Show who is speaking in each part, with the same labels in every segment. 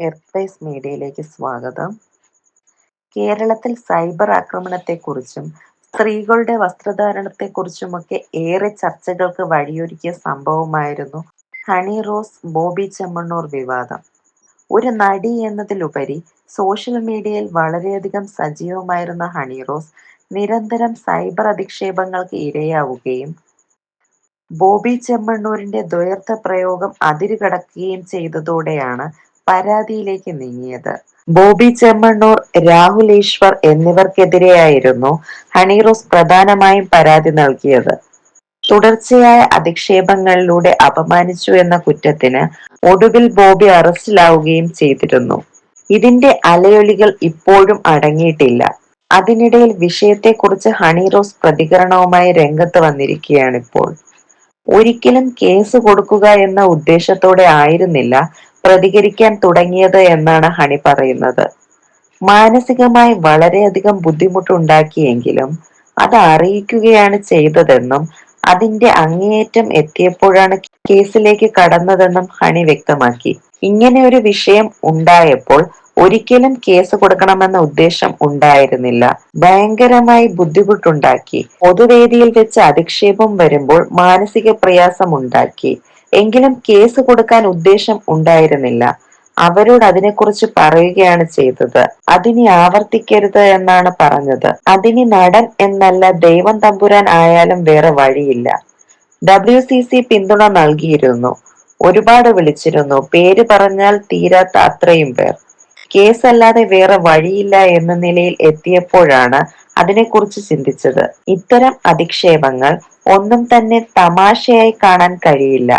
Speaker 1: എർത്തേസ് മീഡിയയിലേക്ക് സ്വാഗതം. കേരളത്തിൽ സൈബർ ആക്രമണത്തെക്കുറിച്ചും സ്ത്രീകളുടെ വസ്ത്രധാരണത്തെക്കുറിച്ചുമൊക്കെ ഏറെ ചർച്ചകൾക്ക് വഴിയൊരുക്കിയ സംഭവമായിരുന്നു ഹണി റോസ് ബോബി ചെമ്മണ്ണൂർ വിവാദം. ഒരു നടി എന്നതിലുപരി സോഷ്യൽ മീഡിയയിൽ വളരെയധികം സജീവമായിരുന്ന ഹണി റോസ് നിരന്തരം സൈബർ അധിക്ഷേപങ്ങൾക്ക് ഇരയാവുകയും ബോബി ചെമ്മണ്ണൂരിന്റെ ദ്വയർത്ഥ പ്രയോഗം അതിരുകടക്കുകയും ചെയ്തതോടെയാണ് പരാതിയിലേക്ക് നീങ്ങിയത്. ബോബി ചെമ്മണ്ണൂർ, രാഹുൽ ഈശ്വർ എന്നിവർക്കെതിരെയായിരുന്നു ഹണിറോസ് പ്രധാനമായും പരാതി നൽകിയത്. തുടർച്ചയായ അധിക്ഷേപങ്ങളിലൂടെ അപമാനിച്ചു എന്ന കുറ്റത്തിന് ഒടുവിൽ ബോബി അറസ്റ്റിലാവുകയും ചെയ്തിരുന്നു. ഇതിന്റെ അലയൊലികൾ ഇപ്പോഴും അടങ്ങിയിട്ടില്ല. അതിനിടയിൽ വിഷയത്തെക്കുറിച്ച് ഹണിറോസ് പ്രതികരണവുമായി രംഗത്ത് വന്നിരിക്കുകയാണിപ്പോൾ. ഒരിക്കലും കേസ് കൊടുക്കുക എന്ന ഉദ്ദേശത്തോടെ ആയിരുന്നില്ല പ്രതികരിക്കാൻ തുടങ്ങിയത് എന്നാണ് ഹണി പറയുന്നത്. മാനസികമായി വളരെയധികം ബുദ്ധിമുട്ടുണ്ടാക്കിയെങ്കിലും അത് അറിയിക്കുകയാണ് ചെയ്തതെന്നും അതിന്റെ അങ്ങേയറ്റം എത്തിയപ്പോഴാണ് കേസിലേക്ക് കടന്നതെന്നും ഹണി വ്യക്തമാക്കി. ഇങ്ങനെ ഒരു വിഷയം ഉണ്ടായപ്പോൾ ഒരിക്കലും കേസ് കൊടുക്കണമെന്ന ഉദ്ദേശം ഉണ്ടായിരുന്നില്ല. ഭയങ്കരമായി ബുദ്ധിമുട്ടുണ്ടാക്കി. പൊതുവേദിയിൽ വെച്ച് അധിക്ഷേപം വരുമ്പോൾ മാനസിക പ്രയാസമുണ്ടാക്കി. എങ്കിലും കേസ് കൊടുക്കാൻ ഉദ്ദേശം ഉണ്ടായിരുന്നില്ല. അവരോട് അതിനെക്കുറിച്ച് പറയുകയാണ് ചെയ്തത്. അതിനി ആവർത്തിക്കരുത് എന്നാണ് പറഞ്ഞത്. അതിനി നടൻ എന്നല്ല ദൈവം തമ്പുരാൻ ആയാലും വേറെ വഴിയില്ല. ഡബ്ല്യു സി സി പിന്തുണ നൽകിയിരുന്നു. ഒരുപാട് വിളിച്ചിരുന്നു. പേര് പറഞ്ഞാൽ തീരാത്ത അത്രയും പേർ. കേസല്ലാതെ വേറെ വഴിയില്ല എന്ന നിലയിൽ എത്തിയപ്പോഴാണ് അതിനെക്കുറിച്ച് ചിന്തിച്ചത്. ഇത്തരം അധിക്ഷേപങ്ങൾ ഒന്നും തന്നെ തമാശയായി കാണാൻ കഴിയില്ല.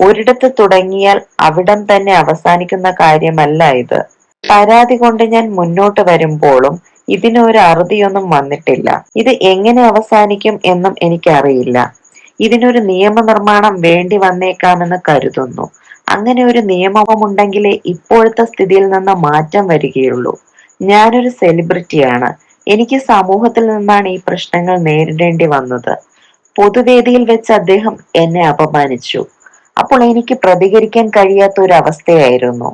Speaker 1: ഒരിടത്ത് തുടങ്ങിയാൽ അവിടം തന്നെ അവസാനിക്കുന്ന കാര്യമല്ല ഇത്. പരാതി കൊണ്ട് ഞാൻ മുന്നോട്ട് വരുമ്പോഴും ഇതിനൊരു അറുതിയൊന്നും വന്നിട്ടില്ല. ഇത് എങ്ങനെ അവസാനിക്കും എന്നും എനിക്കറിയില്ല. ഇതിനൊരു നിയമനിർമ്മാണം വേണ്ടി വന്നേക്കാമെന്ന് കരുതുന്നു. അങ്ങനെ ഒരു നിയമമുണ്ടെങ്കിലേ ഇപ്പോഴത്തെ സ്ഥിതിയിൽ നിന്ന് മാറ്റം വരികയുള്ളൂ. ഞാനൊരു സെലിബ്രിറ്റിയാണ്. എനിക്ക് സമൂഹത്തിൽ നിന്നാണ് ഈ പ്രശ്നങ്ങൾ നേരിടേണ്ടി വന്നത്. പൊതുവേദിയിൽ വെച്ച് അദ്ദേഹം എന്നെ അപമാനിച്ചു. അപ്പോൾ എനിക്ക് പ്രതികരിക്കാൻ കഴിയാത്ത ഒരു അവസ്ഥയായിരുന്നു.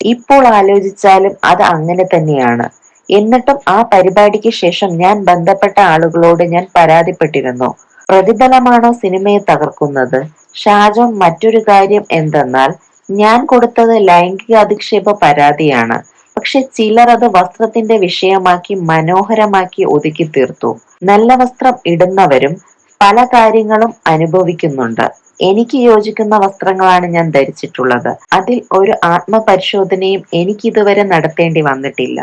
Speaker 1: ഇപ്പോൾ ആലോചിച്ചാലും അത് അങ്ങനെ തന്നെയാണ്. എന്നിട്ടും ആ പരിപാടിക്ക് ശേഷം ഞാൻ ബന്ധപ്പെട്ട ആളുകളോട് ഞാൻ പരാതിപ്പെട്ടിരുന്നു. പ്രതിഫലമാണോ സിനിമയെ തകർക്കുന്നത്? ഷാജോൺ മറ്റൊരു കാര്യം എന്തെന്നാൽ ഞാൻ കൊടുത്തത് ലൈംഗിക അധിക്ഷേപ പരാതിയാണ്. പക്ഷെ ചിലർ അത് വസ്ത്രത്തിന്റെ വിഷയമാക്കി മനോഹരമാക്കി ഒതുക്കി തീർത്തു നല്ല വസ്ത്രം ഇടുന്നവരും പല കാര്യങ്ങളും അനുഭവിക്കുന്നുണ്ട്. എനിക്ക് യോജിക്കുന്ന വസ്ത്രങ്ങളാണ് ഞാൻ ധരിച്ചിട്ടുള്ളത്. അതിൽ ഒരു ആത്മപരിശോധനയും എനിക്ക് ഇതുവരെ നടത്തേണ്ടി വന്നിട്ടില്ല.